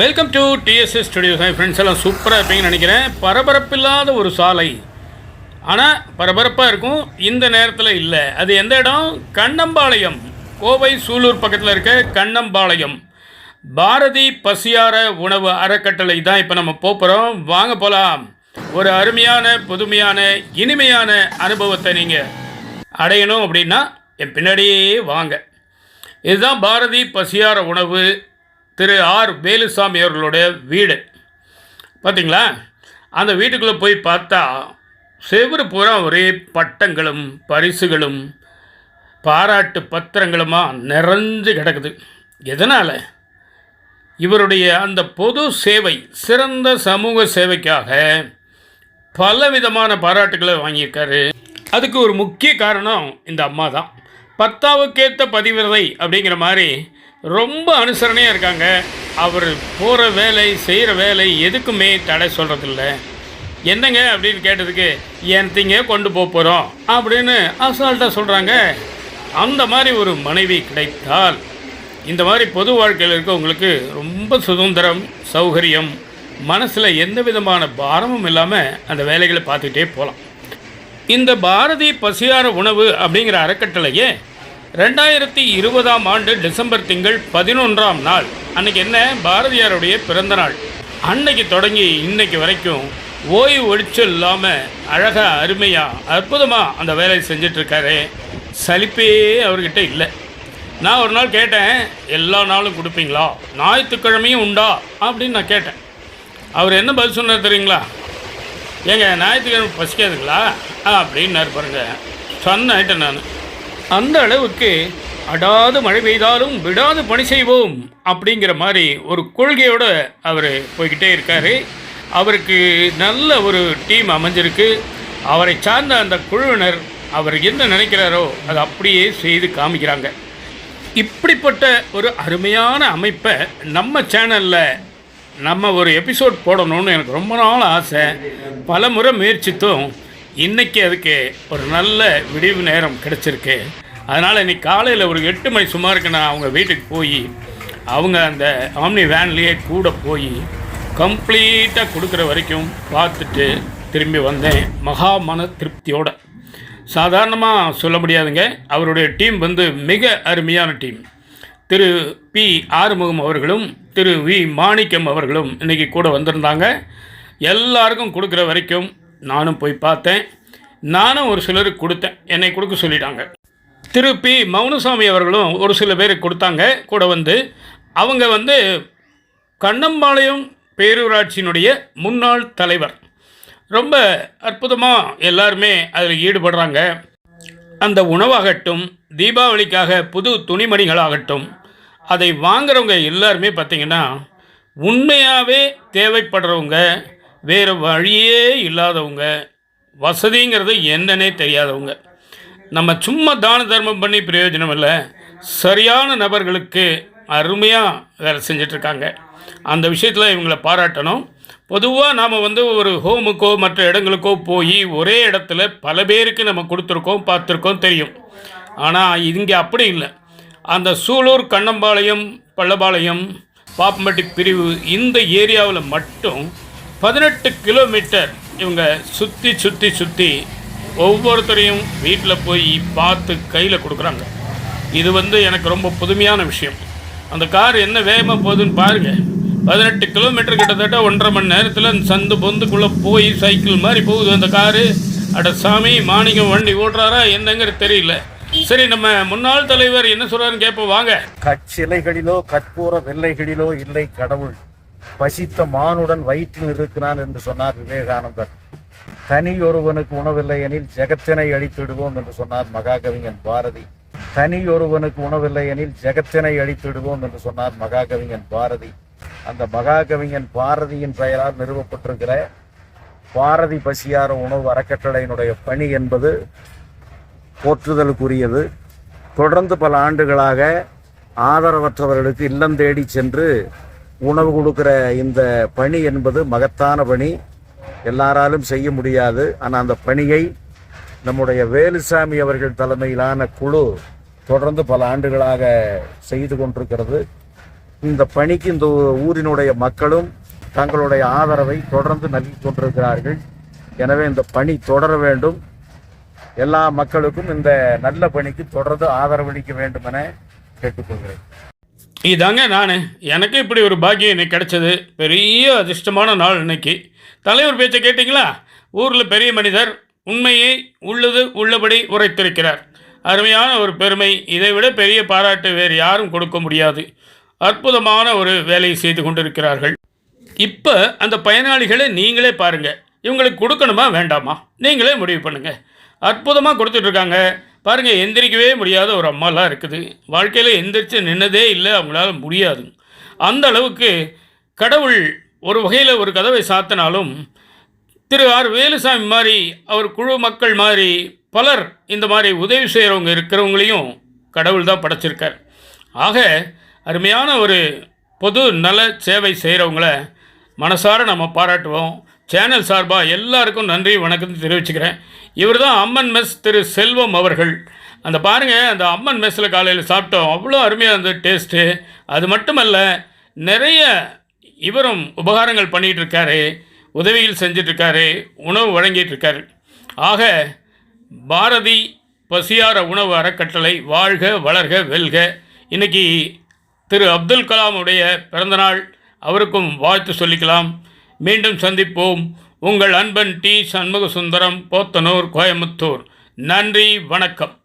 Welcome to TSS studios friends எல்லாம் சூப்பராக இருப்பீங்கன்னு நினைக்கிறேன். பரபரப்பில்லாத ஒரு சாலை. ஆனால் பரபரப்பாக இருக்கும். இந்த நேரத்தில் இல்லை. அது எந்த இடம்? கண்ணம்பாளையம். கோவை சூலூர் பக்கத்தில் இருக்க கண்ணம்பாளையம். பாரதி பசியார உணவு அறக்கட்டளை தான் இப்போ நம்ம போகிறோம் வாங்க போகலாம் ஒரு அருமையான புதுமையான இனிமையான அனுபவத்தை நீங்கள் அடையணும் அப்படின்னா என் பின்னாடியே வாங்க. இதுதான் பாரதி பசியார உணவு திரு ஆர் வேலுசாமி அவர்களுடைய வீடு. பார்த்திங்களா அந்த வீட்டுக்குள்ளே போய் பார்த்தா செவ்வறு பூரா ஒரே பட்டங்களும் பரிசுகளும் பாராட்டு பத்திரங்களுமா நிறைஞ்சு கிடக்குது. எதனால்? இவருடைய அந்த பொது சேவை சிறந்த சமூக சேவைக்காக பலவிதமான பாராட்டுகளை வாங்கியிருக்காரு. அதுக்கு ஒரு முக்கிய காரணம் இந்த அம்மா தான் பத்தாவுக்கேற்ற பதிவிரதை அப்படிங்கிற மாதிரி ரொம்ப அனுசரணையாக இருக்காங்க. அவர் போகிற வேலை செய்கிற வேலை எதுக்குமே தடை சொல்கிறதில்ல என்னங்க அப்படின்னு கேட்டதுக்கு என்கிட்டங்க கொண்டு போக போகிறோம் அப்படின்னு அசால்ட்டாக சொல்கிறாங்க அந்த மாதிரி ஒரு மனைவி கிடைத்தால் இந்த மாதிரி பொது வாழ்க்கையில் இருக்கவங்களுக்கு ரொம்ப சுதந்திரம் சௌகரியம் மனசில் எந்த விதமான பாரமும் இல்லாமல் அந்த வேலைகளை பார்த்துக்கிட்டே போகலாம் இந்த பாரதி பசியார உணவு அப்படிங்கிற அறக்கட்டளையே ரெண்டாயிரத்தி இருபதாம் ஆண்டு டிசம்பர் திங்கள் பதினொன்றாம் நாள். அன்னைக்கு என்ன? பாரதியாருடைய பிறந்த நாள். அன்னைக்கு தொடங்கி இன்னைக்கு வரைக்கும் ஓய்வு ஒழிச்சல் இல்லாமல் அழகாக அருமையாக அற்புதமாக அந்த வேலையை செஞ்சிட்ருக்காரு. சலிப்பே அவர்கிட்ட இல்லை. நான் ஒரு நாள் கேட்டேன் எல்லா நாளும் கொடுப்பீங்களா? ஞாயிற்றுக்கிழமையும் உண்டா? அப்படின்னு நான் கேட்டேன். அவர் என்ன பதில் சொன்னார் தெரியுங்களா? ஏங்க ஞாயிற்றுக்கிழமை பசிக்காதுங்களா? ஆ அப்படின்னாரு பாருங்க. சொன்னேன் நான். அந்த அளவுக்கு அடாது மழை பெய்தாலும் விடாது பணி செய்வோம் அப்படிங்கிற மாதிரி ஒரு கொள்கையோடு அவர் போய்கிட்டே இருக்கார். அவருக்கு நல்ல ஒரு டீம் அமைஞ்சிருக்கு. அவரை சார்ந்த அந்த குழுவினர் அவர் என்ன நினைக்கிறாரோ அதை அப்படியே செய்து காமிக்கிறாங்க. இப்படிப்பட்ட ஒரு அருமையான அமைப்பை நம்ம சேனலில் நம்ம ஒரு எபிசோட் போடணும்னு எனக்கு ரொம்ப நாள் ஆசை. பல முறை முயற்சித்தும். இன்றைக்கி அதுக்கு ஒரு நல்ல விடிவு நேரம் கிடச்சிருக்கு. அதனால் இன்னைக்கு காலையில் ஒரு எட்டு மணி சுமாருக்கு நான் அவங்க வீட்டுக்கு போய் அவங்க அந்த ஆம்னி வேன்லேயே கூட போய் கம்ப்ளீட்டாக கொடுக்குற வரைக்கும் பார்த்துட்டு திரும்பி வந்தேன். மகா மன திருப்தியோட. சாதாரணமாக சொல்ல முடியாதுங்க. அவருடைய டீம் வந்து மிக அருமையான டீம். திரு பி ஆறுமுகம் அவர்களும் திரு வி மாணிக்கம் அவர்களும் இன்றைக்கி கூட வந்திருந்தாங்க. எல்லாருக்கும் கொடுக்குற வரைக்கும் நானும் போய் பார்த்தேன். நானும் ஒரு சிலருக்கு கொடுத்தேன். என்னை கொடுக்க சொல்லிட்டாங்க. திரு பி மௌனசாமி அவர்களும் ஒரு சில பேருக்கு கொடுத்தாங்க கூட வந்து. அவங்க வந்து கண்ணம்பாளையம் பேரூராட்சியினுடைய முன்னாள் தலைவர். ரொம்ப அற்புதமாக எல்லாருமே அதில் ஈடுபடுறாங்க. அந்த உணவாகட்டும் தீபாவளிக்காக புது துணிமணிகளாகட்டும் அதை வாங்குறவங்க எல்லாருமே பார்த்திங்கன்னா உண்மையாகவே தேவைப்படுறவங்க வேறு வழியே இல்லாதவங்க வசதிங்கிறது என்னன்னே தெரியாதவங்க. நம்ம சும்மா தான தர்மம் பண்ணி பிரயோஜனம் இல்லை. சரியான நபர்களுக்கு அருமையாக வேலை செஞ்சிட்ருக்காங்க. அந்த விஷயத்தில் இவங்களை பாராட்டணும். பொதுவாக நாம் வந்து ஒரு ஹோமுக்கோ மற்ற இடங்களுக்கோ போய் ஒரே இடத்துல பல பேருக்கு நம்ம கொடுத்துருக்கோம் பார்த்துருக்கோம் தெரியும். ஆனால் இங்கே அப்படி இல்லை. அந்த சூலூர் கண்ணம்பாளையம் பள்ளபாளையம் பாப்பம்பட்டி பிரிவு இந்த ஏரியாவில் மட்டும் பதினெட்டு கிலோமீட்டர் இவங்க சுற்றி சுற்றி சுற்றி ஒவ்வொருத்தரையும் வீட்டில் போய் பார்த்து கையில் கொடுக்குறாங்க. இது வந்து எனக்கு ரொம்ப புதுமையான விஷயம். அந்த கார் என்ன வேகமாக போகுதுன்னு பாருங்கள் பதினெட்டு கிலோமீட்டர் கிட்டத்தட்ட ஒன்றரை மணி நேரத்தில் அந்த சந்து பொந்துக்குள்ளே போய் சைக்கிள் மாதிரி போகுது அந்த காரு. அட சாமி மாணிக்கம் வண்டி ஓட்டுறாரா என்னங்கிறது தெரியல. சரி நம்ம முன்னாள் தலைவர் என்ன சொல்கிறாருன்னு கேட்போம் வாங்க. கச்சிலைகளிலோ கற்பூர வெள்ளைகளிலோ இல்லை கடவுள். பசித்த மானுடன் வயிற்றில் இருக்கிறான் என்று சொன்னார் விவேகானந்தர். தனி ஒருவனுக்கு உணவில்லை எனில் ஜெகத்தினை அழித்திடுவோம் என்று சொன்னார் மகாகவிஞன் பாரதி. தனி ஒருவனுக்கு உணவில்லை எனில் ஜெகத்தினை அழித்திடுவோம் என்று சொன்னார் மகாகவிஞன் பாரதி. அந்த மகாகவிஞன் பாரதியின் பெயரால் நிறுவப்பட்டிருக்கிற பாரதி பசியார உணவு அறக்கட்டளையினுடைய பணி என்பது போற்றுதலுக்குரியது. தொடர்ந்து பல ஆண்டுகளாக ஆதரவற்றவர்களுக்கு இல்லம் தேடி சென்று உணவு கொடுக்கிற இந்த பணி என்பது மகத்தான பணி. எல்லாராலும் செய்ய முடியாது. ஆனால் அந்த பணியை நம்முடைய வேலுசாமி அவர்கள் தலைமையிலான குழு தொடர்ந்து பல ஆண்டுகளாக செய்து கொண்டிருக்கிறது. இந்த பணிக்கு இந்த ஊரினுடைய மக்களும் தங்களுடைய ஆதரவை தொடர்ந்து நல்கி கொண்டிருக்கிறார்கள். எனவே இந்த பணி தொடர வேண்டும். எல்லா மக்களுக்கும் இந்த நல்ல பணிக்கு தொடர்ந்து ஆதரவளிக்க வேண்டும் என கேட்டுக்கொள்கிறேன். இதாங்க நான். எனக்கு இப்படி ஒரு பாக்கியம் இன்னைக்கு கிடைச்சது. பெரிய அதிர்ஷ்டமான நாள் இன்னைக்கு. தலைவர் பேச்சை கேட்டிங்களா? ஊரில் பெரிய மனிதர் உண்மையை உள்ளது உள்ளபடி உரைத்திருக்கிறார். அருமையான ஒரு பெருமை. இதை விட பெரிய பாராட்டு வேறு யாரும் கொடுக்க முடியாது. அற்புதமான ஒரு வேலையை செய்து கொண்டிருக்கிறார்கள். இப்போ அந்த பயனாளிகளை நீங்களே பாருங்கள் இவங்களுக்கு கொடுக்கணுமா வேண்டாமா? நீங்களே முடிவு பண்ணுங்கள் அற்புதமாக கொடுத்துட்ருக்காங்க. பாருங்கள் எந்திரிக்கவே முடியாத ஒரு அம்மாலாம் இருக்குது. வாழ்க்கையில் எந்திரிச்சு நின்னதே இல்லை அவங்களால முடியாது. அந்த அளவுக்கு கடவுள் ஒரு வகையில் ஒரு கதவை சாத்தினாலும் திரு ஆர். வேலுசாமி மாதிரி அவர் குழு மக்கள் மாதிரி பலர் இந்த மாதிரி உதவி செய்கிறவங்க இருக்கிறவங்களையும் கடவுள் தான் படைச்சிருக்கார். ஆக அருமையான ஒரு பொது நல சேவை செய்கிறவங்கள மனசார நம்ம பாராட்டுவோம். சேனல் சார்பாக எல்லாருக்கும் நன்றி வணக்கம் தெரிவிச்சுக்கிறேன். இவர் தான் அம்மன் மெஸ் திரு செல்வம் அவர்கள். அந்த பாருங்கள் அந்த அம்மன் மெஸ்ஸில் காலையில் சாப்பிட்டோம். அவ்வளோ அருமையாக இருந்தது டேஸ்ட்டு அது மட்டுமல்ல நிறைய இவரும் உபகாரங்கள் பண்ணிகிட்டு இருக்காரு உதவிகள் செஞ்சிட்ருக்காரு உணவு வழங்கிட்டு இருக்காரு ஆக பாரதி பசியார உணவு அறக்கட்டளை வாழ்க வளர்க வெல்க. இன்னைக்கு திரு அப்துல் கலாமுடைய பிறந்தநாள் அவருக்கும் வாழ்த்து சொல்லிக்கலாம். மீண்டும் சந்திப்போம். உங்கள் அன்பன் டி சண்முக சுந்தரம் போத்தனூர் கோயம்புத்தூர். நன்றி வணக்கம்.